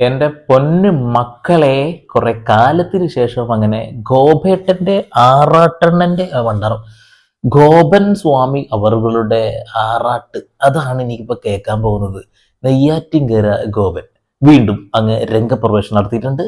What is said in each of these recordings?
എന്റെ പൊന്നു മക്കളെ കുറെ കാലത്തിന് ശേഷം അങ്ങനെ ഗോപേട്ടന്റെ ആറാട്ടണ്ണന്റെ വണ്ടാറും ഗോപൻ സ്വാമി അവറുകളുടെ ആറാട്ട് അതാണ് എനിക്കിപ്പോൾ കേൾക്കാൻ പോകുന്നത്. നെയ്യാറ്റിൻകര ഗോപൻ. വീണ്ടും അങ്ങ് രംഗപ്രവേശനം നടത്തിയിട്ടുണ്ട്.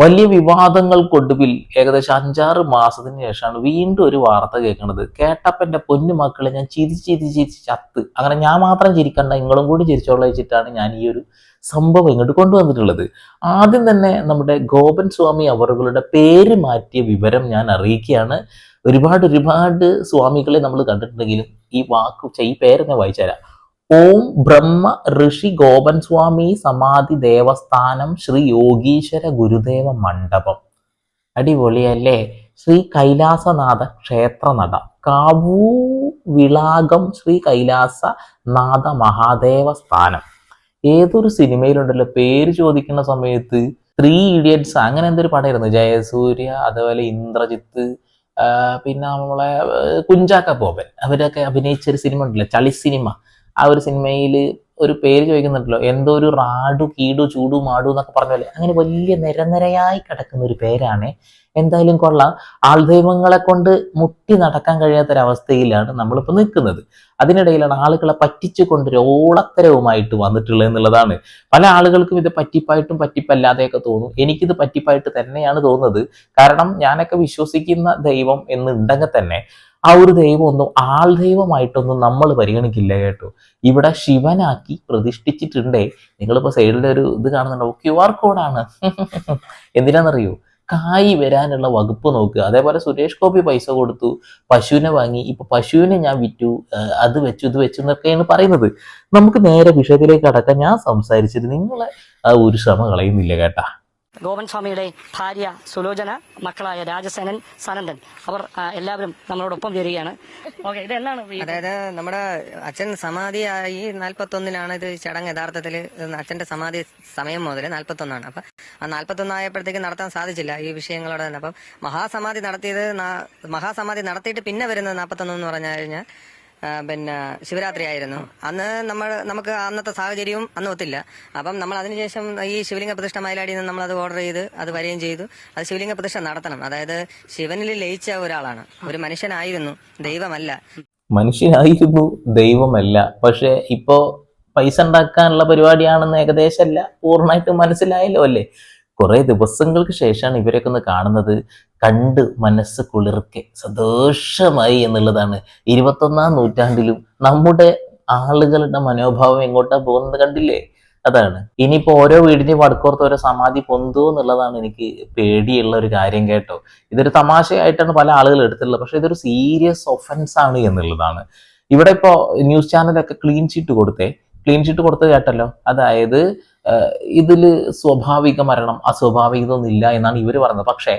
വലിയ വിവാദങ്ങൾക്കൊടുവിൽ ഏകദേശം അഞ്ചാറ് മാസത്തിന് ശേഷമാണ് വീണ്ടും ഒരു വാർത്ത കേൾക്കുന്നത്. കേട്ടപ്പന്റെ പൊന്നു മക്കളെ ഞാൻ ചിരിച്ച് ചിരിച്ച് ചിരിച്ച് ചത്ത്. അങ്ങനെ ഞാൻ മാത്രം ചിരിക്കണ്ട നിങ്ങളും കൂടി ചിരിച്ചോളെ വെച്ചിട്ടാണ് ഞാൻ ഈ ഒരു സംഭവം ഇങ്ങോട്ട് കൊണ്ടുവന്നിട്ടുള്ളത്. ആദ്യം തന്നെ നമ്മുടെ ഗോപൻ സ്വാമി അവറുകളുടെ പേര് മാറ്റിയ വിവരം ഞാൻ അറിയിക്കുകയാണ്. ഒരുപാട് ഒരുപാട് സ്വാമികളെ നമ്മൾ കണ്ടിട്ടുണ്ടെങ്കിലും ഈ വാക്ക് ഈ പേരെന്നെ ഞാൻ വായിച്ചുതരാം. ഓം ബ്രഹ്മ ഋഷി ഗോപൻ സ്വാമി സമാധി ദേവസ്ഥാനം ശ്രീ യോഗീശ്വര ഗുരുദേവ മണ്ഡപം. അടിപൊളിയല്ലേ? ശ്രീ കൈലാസനാഥ ക്ഷേത്രനട. കാവൂ വിളാകം ശ്രീ കൈലാസനാഥ മഹാദേവ സ്ഥാനം ഏതൊരു സിനിമയിലുണ്ടല്ലോ പേര് ചോദിക്കുന്ന സമയത്ത് ത്രീ ഇഡിയറ്റ്സ് അങ്ങനെ എന്തൊരു പടമായിരുന്നു? ജയസൂര്യ അതുപോലെ ഇന്ദ്രജിത്ത് പിന്നെ നമ്മളെ കുഞ്ചാക്ക ബോബൻ. അവരൊക്കെ അഭിനയിച്ചൊരു സിനിമ ഉണ്ടല്ലോ ചളി സിനിമ. ആ ഒരു സിനിമയിൽ ഒരു പേര് ചോദിക്കുന്നുണ്ടല്ലോ. എന്തോ ഒരു റാഡു കീടു ചൂടു മാടു എന്നൊക്കെ പറഞ്ഞ പോലെ. അങ്ങനെ വലിയ നിരനിരയായി കിടക്കുന്ന ഒരു പേരാണ്. എന്തായാലും കൊള്ളാം. ആൾദൈവങ്ങളെ കൊണ്ട് മുട്ടി നടക്കാൻ കഴിയാത്തൊരവസ്ഥയിലാണ് നമ്മളിപ്പോൾ നിൽക്കുന്നത്. അതിനിടയിലാണ് ആളുകളെ പറ്റിച്ചു കൊണ്ടൊരു ഓളത്തരവുമായിട്ട് വന്നിട്ടുള്ളത് എന്നുള്ളതാണ്. പല ആളുകൾക്കും ഇത് പറ്റിപ്പായിട്ടും പറ്റിപ്പല്ലാതെയൊക്കെ തോന്നും. എനിക്കിത് പറ്റിപ്പായിട്ട് തന്നെയാണ് തോന്നുന്നത്. കാരണം ഞാനൊക്കെ വിശ്വസിക്കുന്ന ദൈവം എന്നുണ്ടെങ്കിൽ തന്നെ ആ ഒരു ദൈവമൊന്നും ആൾ ദൈവമായിട്ടൊന്നും നമ്മൾ പരിഗണിക്കില്ല കേട്ടോ. ഇവിടെ ശിവനാക്കി പ്രതിഷ്ഠിച്ചിട്ടുണ്ടേ. നിങ്ങളിപ്പോൾ സൈഡിലെ ഒരു ഇത് കാണുന്നുണ്ടോ? ക്യു ആർ കോഡാണ് എന്തിനാണെന്നറിയോ? കായി വരാനുള്ള വകുപ്പ് നോക്കുക. അതേപോലെ സുരേഷ് ഗോപി പൈസ കൊടുത്തു പശുവിനെ വാങ്ങി. ഇപ്പൊ പശുവിനെ ഞാൻ വിറ്റു അത് വെച്ചു ഇത് വെച്ചു എന്നൊക്കെയാണ് പറയുന്നത്. നമുക്ക് നേരെ വിഷയത്തിലേക്ക് കടക്കാം. ഞാൻ സംസാരിച്ചത് നിങ്ങളെ ആ ഒരു ശ്രമ കളയുന്നില്ല കേട്ടാ. ഗോപൻ സ്വാമിയുടെ ഭാര്യ സുലോചന മക്കളായ രാജസേനൻ സനന്ദൻ. അവർ എല്ലാവരും നമ്മളോടൊപ്പം ചേരുകയാണ് ഓക്കെ ഇത് എന്നാണ് അതായത് നമ്മുടെ അച്ഛൻ സമാധിയായി നാൽപ്പത്തി ഒന്നിനാണ് ഇത് ചടങ്ങ് യഥാർത്ഥത്തിൽ അച്ഛന്റെ സമാധി സമയം മുതൽ നാൽപ്പത്തി ഒന്നാണ് അപ്പൊ ആ നാൽപ്പത്തി ഒന്നായപ്പോഴത്തേക്ക് നടത്താൻ സാധിച്ചില്ല ഈ വിഷയങ്ങളോടെ തന്നെ. അപ്പം മഹാസമാധി നടത്തിയത് മഹാസമാധി നടത്തിയിട്ട് പിന്നെ വരുന്നത് നാൽപ്പത്തി എന്ന് പറഞ്ഞു കഴിഞ്ഞാൽ പിന്നെ ശിവരാത്രി ആയിരുന്നു. അന്ന് നമ്മൾ നമുക്ക് അന്നത്തെ സാഹചര്യവും അന്ന് ഒത്തില്ല. അപ്പം നമ്മൾ അതിനുശേഷം ഈ ശിവലിംഗ പ്രതിഷ്ഠ മയിലാടിയിൽ നിന്ന് നമ്മൾ അത് ഓർഡർ ചെയ്ത് അത് വരികയും ചെയ്തു. അത് ശിവലിംഗ പ്രതിഷ്ഠ നടത്തണം. അതായത് ശിവനിൽ ലയിച്ച ഒരാളാണ്. ഒരു മനുഷ്യനായിരുന്നു. ദൈവമല്ല. മനുഷ്യനായിരുന്നു ദൈവമല്ല. പക്ഷെ ഇപ്പോ പൈസ ഉണ്ടാക്കാനുള്ള പരിപാടിയാണെന്ന് ഏകദേശം അല്ല പൂർണമായിട്ട് മനസ്സിലായല്ലോ അല്ലേ? കുറെ ദിവസങ്ങൾക്ക് ശേഷമാണ് ഇവരൊക്കെ ഒന്ന് കാണുന്നത്. കണ്ട് മനസ്സ് കുളിർക്കെ. സന്തോഷമായി എന്നുള്ളതാണ്. ഇരുപത്തൊന്നാം നൂറ്റാണ്ടിലും നമ്മുടെ ആളുകളുടെ മനോഭാവം എങ്ങോട്ടാ പോകുന്നത് കണ്ടില്ലേ? അതാണ്. ഇനിയിപ്പോ ഓരോ വീടിന്റെ വടക്കോർത്ത് ഓരോ സമാധി പൊന്തു എന്നുള്ളതാണ് എനിക്ക് പേടിയുള്ള ഒരു കാര്യം കേട്ടോ. ഇതൊരു തമാശയായിട്ടാണ് പല ആളുകൾ എടുത്തിട്ടുള്ളത്. പക്ഷെ ഇതൊരു സീരിയസ് ഒഫൻസ് ആണ് എന്നുള്ളതാണ്. ഇവിടെ ഇപ്പോ ന്യൂസ് ചാനലൊക്കെ ക്ലീൻ ഷീറ്റ് കൊടുത്തേ. ക്ലീൻ ഷീറ്റ് കൊടുത്തത് കേട്ടല്ലോ. അതായത് ഇതിൽ സ്വാഭാവിക മരണം അസ്വാഭാവികതൊന്നുമില്ല എന്നാണ് ഇവർ പറഞ്ഞത്. പക്ഷേ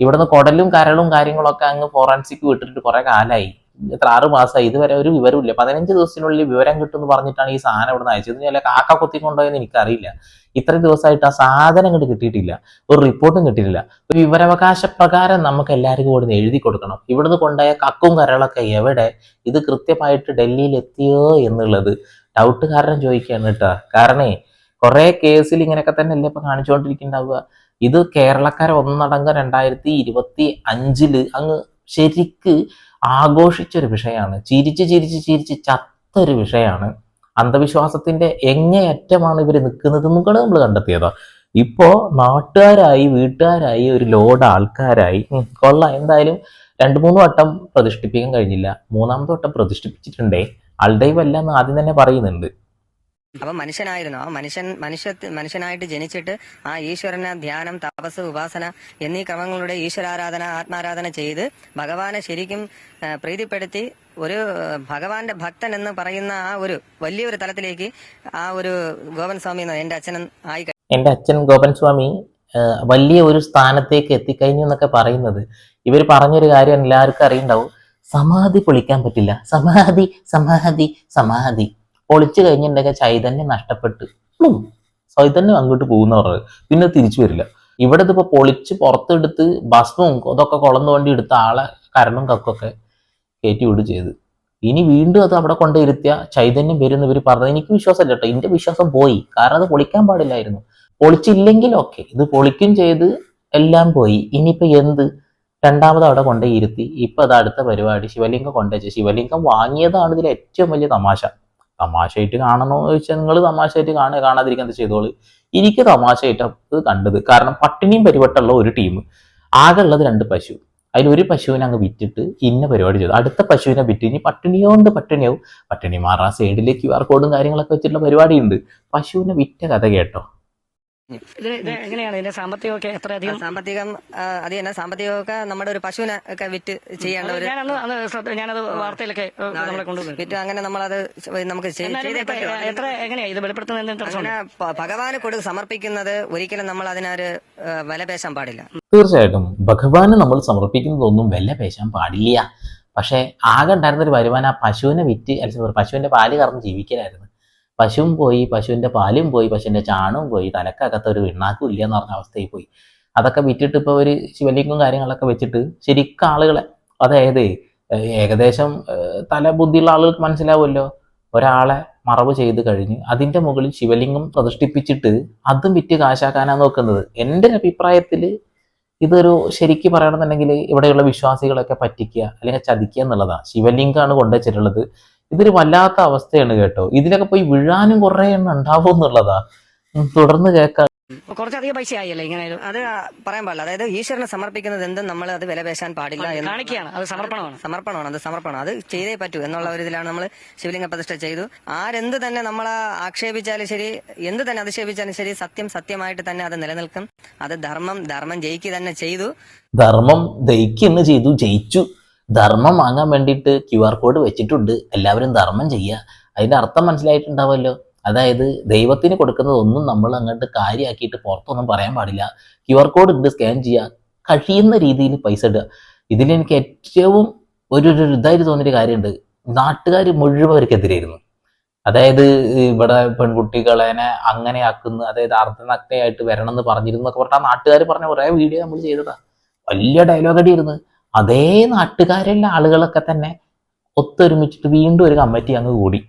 ഇവിടുന്ന് കുടലും കരളും കാര്യങ്ങളൊക്കെ അങ്ങ് ഫോറൻസിക് വിട്ടിട്ട് കുറെ കാലമായി എത്ര ആറ് മാസമായി ഇതുവരെ ഒരു വിവരമില്ല പതിനഞ്ച് ദിവസത്തിനുള്ളിൽ വിവരം കിട്ടുമെന്ന് പറഞ്ഞിട്ടാണ് ഈ സാധനം ഇവിടുന്ന് അയച്ചത്. ഞാൻ കാക്ക കൊത്തി കൊണ്ടുപോയെന്ന് എനിക്കറിയില്ല. ഇത്രയും ദിവസമായിട്ട് ആ സാധനം ഇങ്ങോട്ട് കിട്ടിയിട്ടില്ല. ഒരു റിപ്പോർട്ടും കിട്ടിയിട്ടില്ല. ഒരു വിവരാവകാശ പ്രകാരം നമുക്ക് എല്ലാവർക്കും ഇവിടുന്ന് എഴുതി കൊടുക്കണം. ഇവിടുന്ന് കൊണ്ടുപോയ കക്കും കരളൊക്കെ എവിടെ? ഇത് കൃത്യമായിട്ട് ഡൽഹിയിൽ എത്തിയോ എന്നുള്ളത് ഡൗട്ട് കാരണം ചോദിക്കുകയാണ് കേട്ടോ. കാരണേ കുറെ കേസിൽ ഇങ്ങനെയൊക്കെ തന്നെ അല്ലേ ഇപ്പൊ കാണിച്ചുകൊണ്ടിരിക്കുന്നുണ്ടാവുക ഇത് കേരളക്കാരെ ഒന്നടങ്കം രണ്ടായിരത്തി ഇരുപത്തി അഞ്ചിൽ അങ്ങ് ശരിക്ക് ആഘോഷിച്ചൊരു വിഷയമാണ്. ചിരിച്ച് ചിരിച്ച് ചിരിച്ച് ചത്തൊരു വിഷയമാണ്. അന്ധവിശ്വാസത്തിന്റെ എങ്ങേയറ്റമാണ് ഇവർ നിൽക്കുന്നതെന്നും കൂടെ നമ്മൾ കണ്ടെത്തിയതോ. ഇപ്പോ നാട്ടുകാരായി വീട്ടുകാരായി ഒരു ലോഡ് ആൾക്കാരായി. കൊള്ള. എന്തായാലും രണ്ടു മൂന്ന് വട്ടം പ്രതിഷ്ഠിപ്പിക്കാൻ കഴിഞ്ഞില്ല. മൂന്നാമത്തെ വട്ടം പ്രതിഷ്ഠിപ്പിച്ചിട്ടുണ്ടേ. അൾദൈവല്ല എന്ന് ആദ്യം തന്നെ പറയുന്നുണ്ട്. അപ്പൊ മനുഷ്യനായിരുന്നു. ആ മനുഷ്യൻ മനുഷ്യ മനുഷ്യനായിട്ട് ജനിച്ചിട്ട് ആ ഈശ്വരനെ ധ്യാനം തപസ് ഉപാസന എന്നീ ക്രമങ്ങളുടെ ഈശ്വരാരാധന ആത്മാരാധന ചെയ്ത് ഭഗവാനെ ശരിക്കും പ്രീതിപ്പെടുത്തി ഒരു ഭഗവാന്റെ ഭക്തൻ എന്ന് പറയുന്ന ആ ഒരു വലിയൊരു തലത്തിലേക്ക് ആ ഒരു ഗോപൻ സ്വാമി എന്റെ അച്ഛനും ആയി എന്റെ അച്ഛൻ ഗോപൻ സ്വാമി വലിയ ഒരു സ്ഥാനത്തേക്ക് എത്തിക്കഴിഞ്ഞു എന്നൊക്കെ പറയുന്നത്. ഇവർ പറഞ്ഞൊരു കാര്യം എല്ലാവർക്കും അറിയണ്ടാവും. സമാധി പൊളിക്കാൻ പറ്റില്ല. സമാധി സമാധി സമാധി. പൊളിച്ചു കഴിഞ്ഞിട്ടുണ്ടെങ്കിൽ ചൈതന്യം നഷ്ടപ്പെട്ട്. ചൈതന്യം അങ്ങോട്ട് പോകുന്ന പറഞ്ഞത് പിന്നെ തിരിച്ചു വരില്ല. ഇവിടെ ഇതിപ്പോ പൊളിച്ച് പുറത്തെടുത്ത് ഭസ്മവും അതൊക്കെ കൊളന്നു വേണ്ടി എടുത്ത ആളെ കരണം കക്കൊക്കെ കയറ്റി വിട് ചെയ്ത്. ഇനി വീണ്ടും അത് അവിടെ കൊണ്ടിരുത്തിയ ചൈതന്യം വരും ഇവർ പറഞ്ഞത്. എനിക്ക് വിശ്വാസമില്ല കേട്ടോ. എന്റെ വിശ്വാസം പോയി. കാരണം അത് പൊളിക്കാൻ പാടില്ലായിരുന്നു. പൊളിച്ചില്ലെങ്കിൽ ഓക്കെ. ഇത് പൊളിക്കും ചെയ്ത് എല്ലാം പോയി. ഇനിയിപ്പോ എന്ത്? രണ്ടാമത് അവിടെ കൊണ്ടേ ഇരുത്തി. ഇപ്പൊ അത് അടുത്ത പരിപാടി. ശിവലിംഗം കൊണ്ടുവച്ച് ശിവലിംഗം വാങ്ങിയതാണ് ഇതിൽ ഏറ്റവും വലിയ തമാശ. തമാശയായിട്ട് കാണണോ എന്ന് ചോദിച്ചാൽ നിങ്ങൾ തമാശയായിട്ട് കാണുക കാണാതിരിക്കാൻ ചെയ്തോളൂ? എനിക്ക് തമാശയായിട്ട് അത് കണ്ടത് കാരണം പട്ടിണിയും പരിപാട്ടുള്ള ഒരു ടീം ആകെ ഉള്ളത് രണ്ട് പശു. അതിൽ ഒരു പശുവിനെ അങ്ങ് വിറ്റിട്ട് ഇന്ന പരിപാടി ചെയ്തു. അടുത്ത പശുവിനെ വിറ്റ് ഇനി പട്ടിണിയോണ്ട് പട്ടിണിയാവും. പട്ടിണി മാറാൻ സൈഡിലേക്ക് ആർ കോഡും കാര്യങ്ങളൊക്കെ വെച്ചിട്ടുള്ള പരിപാടിയുണ്ട്. പശുവിനെ വിറ്റ കഥ കേട്ടോ. ഇത് ഇത് എങ്ങനെയാണ് ഇതിന്റെ സാമ്പത്തികമൊക്കെ എത്ര അധികം സാമ്പത്തികം അത് തന്നെ സാമ്പത്തികമൊക്കെ നമ്മുടെ ഒരു പശുവിനെ ഒക്കെ വിറ്റ് ചെയ്യേണ്ട ഒരു ഞാനന്ന് അന്ന് ശ്രദ്ധ ഞാനത് വാർത്തയിലൊക്കെ ഏഹ്, നമ്മളെ കൊണ്ടുവന്നു വിറ്റ് അങ്ങനെ നമ്മളത് നമുക്ക് ചെയ്- ചെയ്തേ പറ്റൂ. എത്ര എങ്ങനെയാ ഇത് വെളിപ്പെടുത്തുന്നതിന് അങ്ങനെ പ്രശ്നമുണ്ട് പ- ഭഗവാന് കൊടു സമർപ്പിക്കുന്നത് ഒരിക്കലും നമ്മൾ അതിനൊരു വില പേശാൻ പാടില്ല. തീർച്ചയായിട്ടും. ഭഗവാന് നമ്മൾ സമർപ്പിക്കുന്നതൊന്നും വില പേശാൻ പാടില്ല. പക്ഷെ ആകെ ഉണ്ടായിരുന്ന ഒരു വരുമാനം ആ പശുവിനെ വിറ്റ് അല്ലെങ്കിൽ പശുവിന്റെ പാൽ കറന്ന് ജീവിക്കലായിരുന്നു. പശുവും പോയി പശുവിന്റെ പാലും പോയി പശുവിന്റെ ചാണവും പോയി തലക്കകത്ത് ഒരു വിണ്ണാക്കും ഇല്ല എന്ന് പറഞ്ഞ അവസ്ഥയിൽ പോയി. അതൊക്കെ വിറ്റിട്ട് ഇപ്പോൾ ഒരു ശിവലിംഗം കാര്യങ്ങളൊക്കെ വെച്ചിട്ട് ശരിക്കും ആളുകളെ അതായത് ഏകദേശം തല ബുദ്ധിയുള്ള ആളുകൾക്ക് മനസ്സിലാവുമല്ലോ. ഒരാളെ മറവ് ചെയ്ത് കഴിഞ്ഞ് അതിന്റെ മുകളിൽ ശിവലിംഗം പ്രതിഷ്ഠിപ്പിച്ചിട്ട് അതും വിറ്റ് കാശാക്കാനാണ് നോക്കുന്നത്. എന്റെ അഭിപ്രായത്തിൽ ഇതൊരു ശരിക്ക് പറയണമെന്നുണ്ടെങ്കിൽ ഇവിടെയുള്ള വിശ്വാസികളൊക്കെ പറ്റിക്കുക അല്ലെങ്കിൽ ചതിക്കുക എന്നുള്ളതാണ് ശിവലിംഗമാണ് കൊണ്ടുവച്ചിട്ടുള്ളത്. ഇതൊരു വല്ലാത്ത അവസ്ഥയാണ് കേട്ടോ. ഇതിലൊക്കെ പോയി വീഴാനും കുറേ എണ്ണം ഉണ്ടാവും എന്നുള്ളതാ. തുടർന്ന് കേൾക്കാം. കുറച്ചധികം പൈസ ആയില്ലേ ഇങ്ങനെ അത് പറയാൻ പാടില്ല. അതായത് ഈശ്വരനെ സമർപ്പിക്കുന്നത് എന്തും നമ്മൾ അത് വില പേശാൻ പാടില്ല എന്ന്. കാണിക്കുകയാണ്. അത് സമർപ്പണമാണ്. സമർപ്പണമാണ് അത് സമർപ്പണം. അത് ചെയ്തേ പറ്റൂ എന്നുള്ള ഒരു ഇതിലാണ് നമ്മൾ ശിവലിംഗ പ്രതിഷ്ഠ ചെയ്തു. ആരെന്ത് തന്നെ നമ്മളെ ആക്ഷേപിച്ചാലും ശരി എന്ത് തന്നെ അധിക്ഷേപിച്ചാലും ശരി സത്യം സത്യമായിട്ട് തന്നെ അത് നിലനിൽക്കും. അത് ധർമ്മം ധർമ്മം ജയിക്കുക തന്നെ ചെയ്തു. ധർമ്മം ജയിക്കുന്നു ചെയ്തു ജയിച്ചു. ധർമ്മം വാങ്ങാൻ വേണ്ടിയിട്ട് ക്യു ആർ കോഡ് വെച്ചിട്ടുണ്ട്. എല്ലാവരും ധർമ്മം ചെയ്യുക. അതിന്റെ അർത്ഥം മനസ്സിലായിട്ടുണ്ടാവുമല്ലോ അതായത് ദൈവത്തിന് കൊടുക്കുന്നതൊന്നും നമ്മൾ അങ്ങോട്ട് കാര്യമാക്കിയിട്ട് പുറത്തൊന്നും പറയാൻ പാടില്ല. ക്യു ആർ കോഡ് ഉണ്ട് സ്കാൻ ചെയ്യുക. കഴിയുന്ന രീതിയിൽ പൈസ ഇടുക. ഇതിലെനിക്ക് ഏറ്റവും ഒരു ഒരു ഇതായിട്ട് തോന്നിയൊരു കാര്യമുണ്ട്. നാട്ടുകാർ മുഴുവൻ അവർക്കെതിരായിരുന്നു. അതായത് ഇവിടെ പെൺകുട്ടികളെ അങ്ങനെ ആക്കുന്നു. അതായത് അർദ്ധനഗ്നയായിട്ട് വരണം എന്ന് പറഞ്ഞിരുന്നു എന്നൊക്കെ പറഞ്ഞാൽ നാട്ടുകാർ പറഞ്ഞ കുറേ വീഡിയോ നമ്മൾ ചെയ്തതാ. വലിയ ഡയലോഗ് അടിയായിരുന്നു അതേ നാട്ടുകാരെല്ലാം ആളുകളൊക്കെ തന്നെ ഒത്തൊരുമിച്ചിട്ട് വീണ്ടും ഒരു കമ്മിറ്റി അങ്ങ് കൂടി.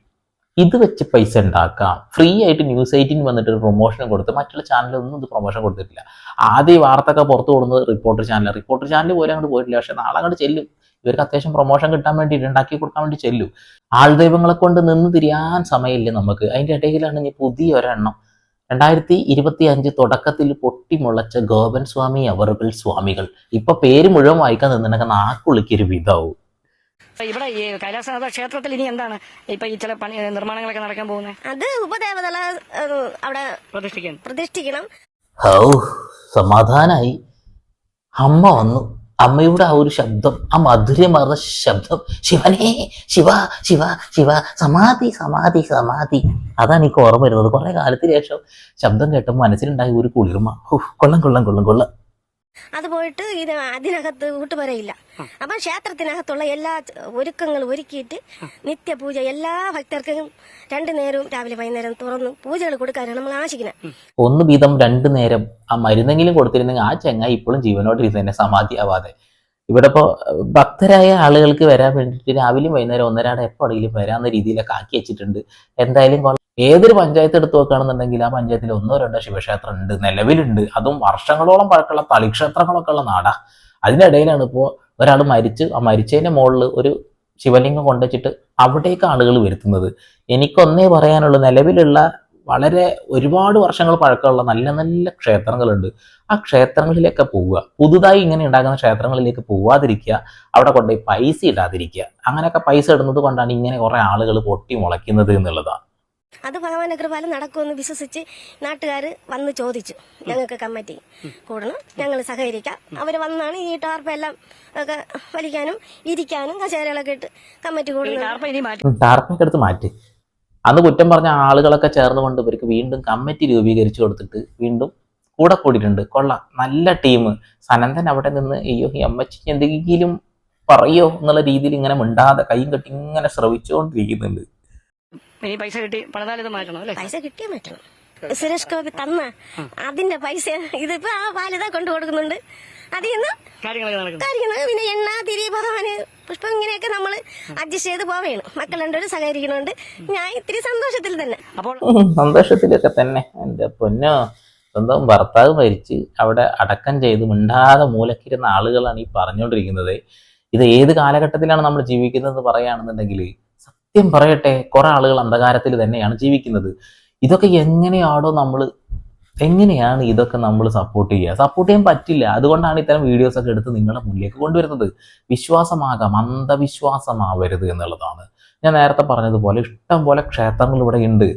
ഇത് വെച്ച് പൈസ ഉണ്ടാക്കാം. ഫ്രീ ആയിട്ട് ന്യൂസ് എയ്റ്റീൻ വന്നിട്ട് ഒരു പ്രൊമോഷൻ കൊടുത്ത് മറ്റുള്ള ചാനലൊന്നും ഇത് പ്രൊമോഷൻ കൊടുത്തിട്ടില്ല. ആദ്യം വാർത്തയൊക്കെ പുറത്തു കൊടുക്കുന്നത് റിപ്പോർട്ടർ ചാനൽ റിപ്പോർട്ടർ ചാനൽ പോലും അങ്ങോട്ട് പോയിട്ടില്ല. പക്ഷെ നാളെ അങ്ങോട്ട് ചെല്ലും. ഇവർക്ക് അത്യാവശ്യം പ്രൊമോഷൻ കിട്ടാൻ വേണ്ടി ഉണ്ടാക്കി കൊടുക്കാൻ വേണ്ടി ചെല്ലും. ആൾദൈവങ്ങളെ കൊണ്ട് നിന്ന് തിരിയാൻ സമയമില്ല നമുക്ക്. അതിന്റെ ഇടയിലാണ് ഇനി പുതിയ ഒരെണ്ണം രണ്ടായിരത്തി ഇരുപത്തി അഞ്ച് തുടക്കത്തിൽ പൊട്ടിമുളച്ച ഗോപൻ സ്വാമി അവറുകൾ സ്വാമികൾ. ഇപ്പൊ പേര് മുഴുവൻ വായിക്കാൻ നിന്നിട്ടൊക്കെ നാക്കുളിക്കൊരു വിധാവും ഇവിടെ ഈ കൈലാസനാഥ ക്ഷേത്രത്തിൽ ഇനി എന്താണ്? ഇപ്പൊ ഈ ചില പണി നിർമ്മാണങ്ങളൊക്കെ നടക്കാൻ പോകുന്നത് അത് ഉപദേവതല അവിടെ പ്രതിഷ്ഠിക്കാൻ പ്രതിഷ്ഠിക്കണം. ഹൗ സമാധാനായി. അമ്മ വന്നു. അമ്മയുടെ ആ ഒരു ശബ്ദം ആ മധുരമാർന്ന ശബ്ദം ശിവനേ ശിവ ശിവ ശിവ സമാധി സമാധി സമാധി. അതാണ് എനിക്ക് ഓർമ്മ വരുന്നത്. കുറെ കാലത്തിന് ശേഷം ശബ്ദം കേട്ടപ്പോൾ മനസ്സിലുണ്ടായ ഒരു കുളിർമ. കൊള്ളം കൊള്ളം കൊള്ളം കൊള്ളം. അത് പോയിട്ട് ഇത് അതിനകത്ത് കൂട്ടുപറയില്ല അപ്പൊ ക്ഷേത്രത്തിനകത്തുള്ള എല്ലാ ഒരുക്കങ്ങളും ഒരുക്കിയിട്ട് നിത്യപൂജ എല്ലാ ഭക്തർക്കും രണ്ടു നേരവും രാവിലെ വൈകുന്നേരം തുറന്ന് പൂജകൾ കൊടുക്കാനാണ് നമ്മൾ ആശിക്കുന്നത് ഒന്ന് വീതം രണ്ടു നേരം ആ മരുന്നെങ്കിലും കൊടുത്തിരുന്നെങ്കിൽ ആ ചെങ്ങ ഇപ്പോഴും ജീവനോട് ഇരുന്ന് തന്നെ സമാധിയാവാതെ ഇവിടെ ഇപ്പോൾ ഭക്തരായ ആളുകൾക്ക് വരാൻ വേണ്ടിയിട്ട് രാവിലെയും വൈകുന്നേരം ഒന്നരാടെ എപ്പോഴെങ്കിലും വരാവുന്ന രീതിയിലൊക്കെ ആക്കി വെച്ചിട്ടുണ്ട്. എന്തായാലും. ഏതൊരു പഞ്ചായത്ത് എടുത്ത് നോക്കുകയാണെന്നുണ്ടെങ്കിൽ ആ പഞ്ചായത്തിൽ ഒന്നോ രണ്ടോ ശിവക്ഷേത്രം ഉണ്ട് നിലവിലുണ്ട്. അതും വർഷങ്ങളോളം പഴക്കമുള്ള തളിക്ഷേത്രങ്ങളൊക്കെ ഉള്ള നാടാ. അതിനിടയിലാണ് ഇപ്പോൾ ഒരാൾ മരിച്ച് ആ മരിച്ചതിന്റെ മുകളിൽ ഒരു ശിവലിംഗം കൊണ്ടുവച്ചിട്ട് അവിടേക്ക് ആളുകൾ വരുത്തുന്നത്. എനിക്കൊന്നേ പറയാനുള്ളൂ നിലവിലുള്ള വളരെ ഒരുപാട് വർഷങ്ങൾ പഴക്കമുള്ള നല്ല നല്ല ക്ഷേത്രങ്ങളുണ്ട്. ആ ക്ഷേത്രങ്ങളിലേക്ക് പോവുക. പുതുതായി ഇങ്ങനെ ഉണ്ടാകുന്ന ക്ഷേത്രങ്ങളിലേക്ക് പോവാതിരിക്കുക. അവിടെ കൊണ്ടുപോയി പൈസ ഇടാതിരിക്കുക. അങ്ങനെയൊക്കെ പൈസ ഇടുന്നത് കൊണ്ടാണ് ഇങ്ങനെ കുറേ ആളുകൾ പൊട്ടി മുളയ്ക്കുന്നത് എന്നുള്ളതാണ് അത് ഭഗവാന്റെ കൃപാല നടക്കുമെന്ന് വിശ്വസിച്ച് നാട്ടുകാർ വന്ന് ചോദിച്ചു. ഞങ്ങൾക്ക് കമ്മിറ്റി കൂടണം ഞങ്ങൾ സഹകരിക്കാം. അവർ വന്നാണ് ഈ ടാർപ്പെല്ലാം ഒക്കെ വലിക്കാനും ഇരിക്കാനും കസേരകളൊക്കെ ഇട്ട് കമ്മിറ്റി ഈ കൂടുന്നത്. ടാർപ്പ ഇനി മാറ്റി. ടാർപ്പൊക്കെ എടുത്ത് മാറ്റി. അന്ന് കുറ്റം പറഞ്ഞ ആളുകളൊക്കെ ചേർന്നുകൊണ്ട് ഇവർക്ക് വീണ്ടും കമ്മിറ്റി രൂപീകരിച്ചു കൊടുത്തിട്ട് വീണ്ടും കൂടെ കൂടിയിട്ടുണ്ട്. കൊള്ളാം. നല്ല ടീം. സനന്ദൻ അവിടെ നിന്ന് അയ്യോ ഈ അമ്മച്ചി എന്തെങ്കിലും പറയോ? എന്നുള്ള രീതിയിൽ ഇങ്ങനെ മിണ്ടാതെ കൈയും കെട്ടി ഇങ്ങനെ ശ്രവിച്ചുകൊണ്ടിരിക്കുന്നുണ്ട്. ഇനി പൈസ കിട്ടി പണിതാൽ ഇത് മാറ്റണം അല്ലേ? പൈസ കിട്ടിയാ മാറ്റണം. സുരേഷ് ഗോപി തന്ന അതിന്റെ പൈസ ഇതിപ്പോ ആ ബാലിത കൊണ്ടു കൊടുക്കുന്നുണ്ട്. അതിൽ നിന്ന് കാര്യങ്ങൾ പിന്നെ എണ്ണ തിരി ഭഗവാന് പുഷ്പം ഇങ്ങനെയൊക്കെ നമ്മൾ അഡ്ജസ്റ്റ് ചെയ്ത് പോവേണ് മക്കൾ രണ്ടുപേരും സഹകരിക്കണോണ്ട് ഞാൻ ഇത്തിരി സന്തോഷത്തിൽ തന്നെ. അപ്പോൾ സന്തോഷത്തിലൊക്കെ തന്നെ. എന്റെ പൊന്നോ സ്വന്തം ഭർത്താവ് മരിച്ച് അവിടെ അടക്കം ചെയ്ത് മിണ്ടാതെ മൂലക്കിരുന്ന ആളുകളാണ് ഈ പറഞ്ഞുകൊണ്ടിരിക്കുന്നത്. ഇത് ഏത് കാലഘട്ടത്തിലാണ് നമ്മൾ ജീവിക്കുന്നത് പറയുകയാണെന്നുണ്ടെങ്കിൽ സത്യം പറയട്ടെ കുറെ ആളുകൾ അന്ധകാരത്തിൽ തന്നെയാണ് ജീവിക്കുന്നത്. ഇതൊക്കെ എങ്ങനെയാണോ നമ്മൾ എങ്ങനെയാണ് ഇതൊക്കെ നമ്മൾ സപ്പോർട്ട് ചെയ്യുക? സപ്പോർട്ട് ചെയ്യാൻ പറ്റില്ല. അതുകൊണ്ടാണ് ഇത്തരം വീഡിയോസ് ഒക്കെ എടുത്ത് നിങ്ങളുടെ മുന്നിലേക്ക് കൊണ്ടുവരുന്നത്. വിശ്വാസമാകാം. അന്ധവിശ്വാസമാവരുത് എന്നുള്ളതാണ്. ഞാൻ നേരത്തെ പറഞ്ഞതുപോലെ ഇഷ്ടം പോലെ ക്ഷേത്രങ്ങൾ ഇവിടെ ഉണ്ട്.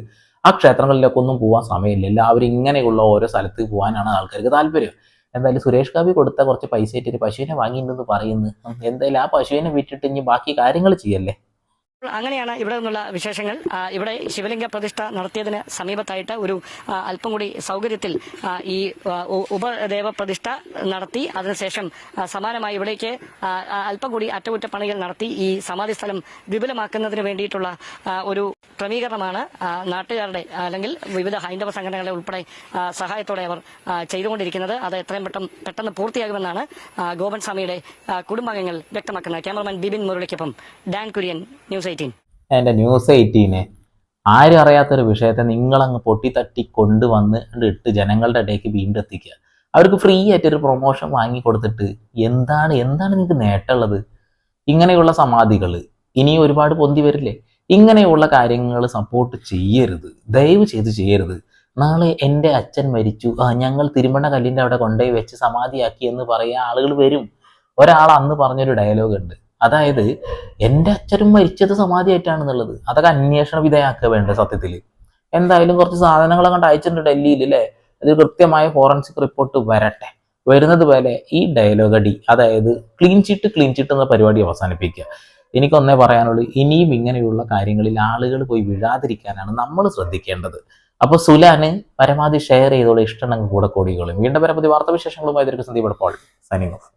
ആ ക്ഷേത്രങ്ങളിലൊക്കെ ഒന്നും പോകാൻ സമയമില്ല. എല്ലാവരും ഇങ്ങനെയുള്ള ഓരോ സ്ഥലത്ത് പോകാനാണ് ആൾക്കാർക്ക് താല്പര്യം. എന്തായാലും സുരേഷ് ഗാബി കൊടുത്ത കുറച്ച് പൈസ ഒരു പശുവിനെ വാങ്ങിയിട്ടുണ്ടെന്ന് പറയുന്നു. എന്തായാലും ആ പശുവിനെ വിറ്റിട്ട് ഇനി ബാക്കി കാര്യങ്ങൾ ചെയ്യല്ലേ? അങ്ങനെയാണ് ഇവിടെ നിന്നുള്ള വിശേഷങ്ങൾ. ഇവിടെ ശിവലിംഗ പ്രതിഷ്ഠ നടത്തിയതിന് സമീപത്തായിട്ട് ഒരു അല്പം കൂടി സൗകര്യത്തിൽ ഈ ഉപദേവ പ്രതിഷ്ഠ നടത്തി അതിനുശേഷം സമാനമായി ഇവിടേക്ക് അല്പം കൂടി അറ്റകുറ്റപ്പണികൾ നടത്തി ഈ സമാധി സ്ഥലം വിപുലമാക്കുന്നതിന് വേണ്ടിയിട്ടുള്ള ഒരു ക്രമീകരണമാണ് നാട്ടുകാരുടെ അല്ലെങ്കിൽ വിവിധ ഹൈന്ദവ സംഘടനകളെ ഉൾപ്പെടെ സഹായത്തോടെ അവർ ചെയ്തുകൊണ്ടിരിക്കുന്നത്. അത് എത്രയും പെട്ടെന്ന് പെട്ടെന്ന് പൂർത്തിയാകുമെന്നാണ് ഗോപൻ സ്വാമിയുടെ കുടുംബാംഗങ്ങൾ വ്യക്തമാക്കുന്നത്. ക്യാമറമാൻ ബിബിൻ മുരളിക്കൊപ്പം ഡാൻ കുര്യൻ ന്യൂസ് എയ്റ്റീൻ എന്റെ ന്യൂസ് എയ്റ്റീനെ ആരും അറിയാത്തൊരു വിഷയത്തെ നിങ്ങളങ്ങ് പൊട്ടിത്തട്ടി കൊണ്ടുവന്ന് ഇട്ട് ജനങ്ങളുടെ ഇടയ്ക്ക് വീണ്ടും എത്തിക്കുക. അവർക്ക് ഫ്രീ ആയിട്ട് ഒരു പ്രൊമോഷൻ വാങ്ങി കൊടുത്തിട്ട് എന്താണ് എന്താണ് നിങ്ങൾക്ക് നേട്ടമുള്ളത്? ഇങ്ങനെയുള്ള സമാധികൾ ഇനി ഒരുപാട് പൊന്തി വരില്ലേ? ഇങ്ങനെയുള്ള കാര്യങ്ങൾ സപ്പോർട്ട് ചെയ്യരുത്. ദയവ് ചെയ്ത് ചെയ്യരുത്. നാളെ എന്റെ അച്ഛൻ മരിച്ചു. ആ ഞങ്ങൾ തിരുമണ കല്ലിന്റെ അവിടെ കൊണ്ടുപോയി വെച്ച് സമാധിയാക്കി എന്ന് പറയാൻ ആളുകൾ വരും. ഒരാൾ അന്ന് പറഞ്ഞൊരു ഡയലോഗ് ഉണ്ട്. അതായത് എന്റെ അച്ഛനും മരിച്ചത് സമാധിയായിട്ടാണെന്നുള്ളത്. അതൊക്കെ അന്വേഷണ വിധേയാക്കുക വേണ്ട സത്യത്തിൽ എന്തായാലും കുറച്ച് സാധനങ്ങൾ അങ്ങോട്ട് അയച്ചിട്ടുണ്ട് ഡൽഹിയിൽ അല്ലേ അത് കൃത്യമായ ഫോറൻസിക് റിപ്പോർട്ട് വരട്ടെ. വരുന്നത് പോലെ ഈ ഡയലോഗ് അടി അതായത് ക്ലീൻ ചിറ്റ് ക്ലീൻ ചിറ്റ് എന്ന പരിപാടി അവസാനിപ്പിക്കുക. എനിക്കൊന്നേ പറയാനുള്ളൂ ഇനിയും ഇങ്ങനെയുള്ള കാര്യങ്ങളിൽ ആളുകൾ പോയി വീഴാതിരിക്കാനാണ് നമ്മൾ ശ്രദ്ധിക്കേണ്ടത്. അപ്പോൾ സുലാന് പരമാവധി ഷെയർ ചെയ്തോളൂ ഇഷ്ടം കൂടെ കോടികളും. വീണ്ടും പരമാവധി വാർത്താവിശേഷങ്ങളുമായി. ഇതിற்கு സന്ദീപ് പോൾ സൈനിങ് ഓഫ്